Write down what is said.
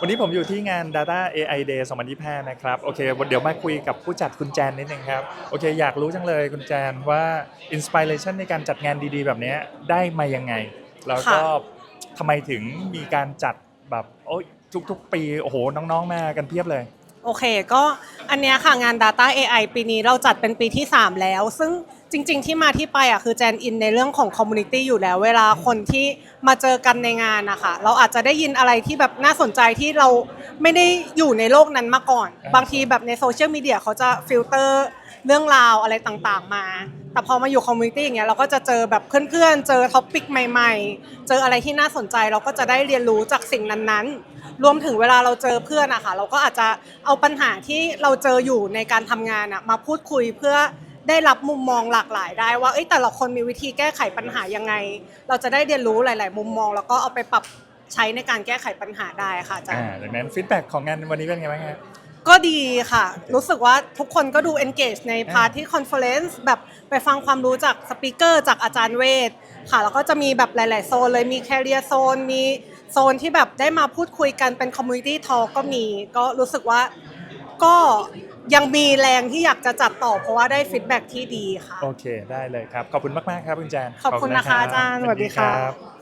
วันนี้ผมอยู่ที่งาน Data AI Day 2025 นะครับ โอเค เดี๋ยวมาคุยกับผู้จัดคุณแจนนิดนึงครับ โอเค อยากรู้จังเลยคุณแจนว่าอินสปิเรชันในการจัดงานดีๆ แบบเนี้ยได้มายังไง แล้วก็ค่ะทำไมถึงมีการจัดแบบโอ้ยทุกๆ ปี โอ้โห น้องๆ มากันเพียบเลย โอเค ก็อันเนี้ยค่ะงาน Data AI ปีนี้เราจัดเป็นปีที่ 3 แล้ว ซึ่ง จริง ๆ ที่มาที่ไปอะคือแจนอินในเรื่องของคอมมูนิตี้อยู่แล้ว เวลาคนที่มาเจอกันในงานนะคะเราอาจจะได้ยินอะไรที่แบบน่าสนใจที่เราไม่ได้อยู่ในโลกนั้นมาก่อนอ่าบางทีแบบในโซเชียลมีเดียเขาจะฟิลเตอร์เรื่องราวอะไรต่างๆมา แต่พอมาอยู่คอมมูนิตี้อย่างเงี้ยเราก็จะเจอแบบเพื่อนๆ เจอท็อปิกใหม่ ๆ เจออะไรที่น่าสนใจเราก็จะได้เรียนรู้จากสิ่งนั้นๆ รวมถึงเวลาเราเจอเพื่อนอะค่ะเราก็อาจจะเอาปัญหาที่เราเจออยู่ในการทำงานอะมาพูดคุยเพื่อ ได้รับมุมมองหลากหลายได้ว่าเอ้ยแต่ละคนมีวิธีแก้ไขปัญหายังไง เราจะได้เรียนรู้หลาย ๆ มุมมอง แล้วก็เอาไปปรับใช้ในการแก้ไขปัญหาได้ค่ะอาจารอ่าย์ดังนั้นฟีดแบ็กของงานวันนี้เป็นไงบ้างครับก็ดีค่ะ รู้สึกว่าทุกคนก็ดู engage ในพาร์ทที่คอนเฟอเรนซ์แบบไปฟังความรู้จากสปิเกอร์จากอาจารย์เวทค่ะ แล้วก็จะมีแบบหลาย ๆ โซนเลยมีแคเรียโซน มีโซนที่แบบได้มาพูดคุยกันเป็นคอมมูนิตี้ทอก็มี ก็รู้สึกว่าก็ ยังมีแรงที่อยากจะจัดต่อเพราะว่าได้ฟีดแบ็กที่ดีค่ะ โอเคได้เลยครับ ขอบคุณมาก ๆ ครับคุณแจนขอบคุณนะคะอาจารย์สวัสดีค่ะ รับ